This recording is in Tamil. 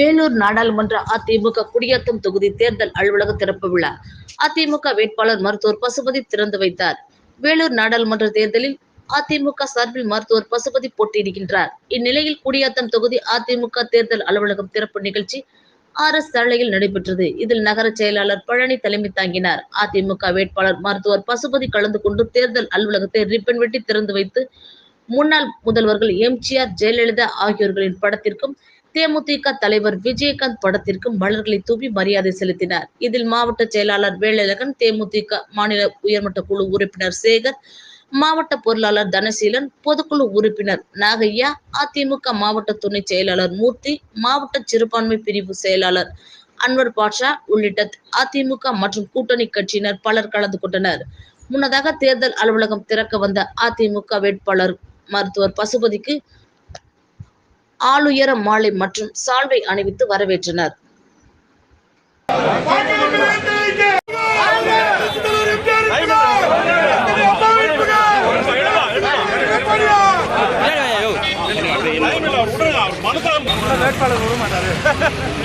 வேலூர் நாடாளுமன்ற அதிமுக குடியாத்தம் தொகுதி தேர்தல் அலுவலக திறப்பு விழா. அதிமுக வேட்பாளர் மருத்துவர் பசுபதி திறந்து வைத்தார். வேலூர் நாடாளுமன்ற தேர்தலில் அதிமுக சார்பில் மருத்துவர் பசுபதி போட்டியிடுகின்றார். இந்நிலையில் குடியாத்தம் தொகுதி அதிமுக தேர்தல் அலுவலகம் திறப்பு நிகழ்ச்சி ஆர் எஸ் சாலையில் நடைபெற்றது. இதில் நகர செயலாளர் பழனி தலைமை தாங்கினார். அதிமுக வேட்பாளர் மருத்துவர் பசுபதி கலந்து கொண்டு தேர்தல் அலுவலகத்தை ரிப்பன் வெட்டி திறந்து வைத்து முன்னாள் முதல்வர்கள் எம்ஜிஆர் ஜெயலலிதா ஆகியோர்களின் படத்திற்கும் தேமுதிக தலைவர் விஜயகாந்த் படத்திற்கும் மலர்களை தூவி மரியாதை செலுத்தினார். இதில் மாவட்ட செயலாளர் வேலழகன் தேமுதிக மாநில உயர்மட்ட குழு உறுப்பினர் சேகர் மாவட்ட பொருளாளர் தனசீலன் பொதுக்குழு உறுப்பினர் நாகையா அதிமுக மாவட்ட துணை செயலாளர் மூர்த்தி மாவட்ட சிறுபான்மை பிரிவு செயலாளர் அன்வர் பாட்ஷா உள்ளிட்ட அதிமுக மற்றும் கூட்டணி கட்சியினர் பலர் கலந்து கொண்டனர். முன்னதாக தேர்தல் அலுவலகம் திறக்க வந்த அதிமுக வேட்பாளர் மருத்துவர் பசுபதிக்கு ஆளுயர மாலை மற்றும் சால்வை அணிவித்து வரவேற்றனர். வேட்பாளர் விட மாட்டாரு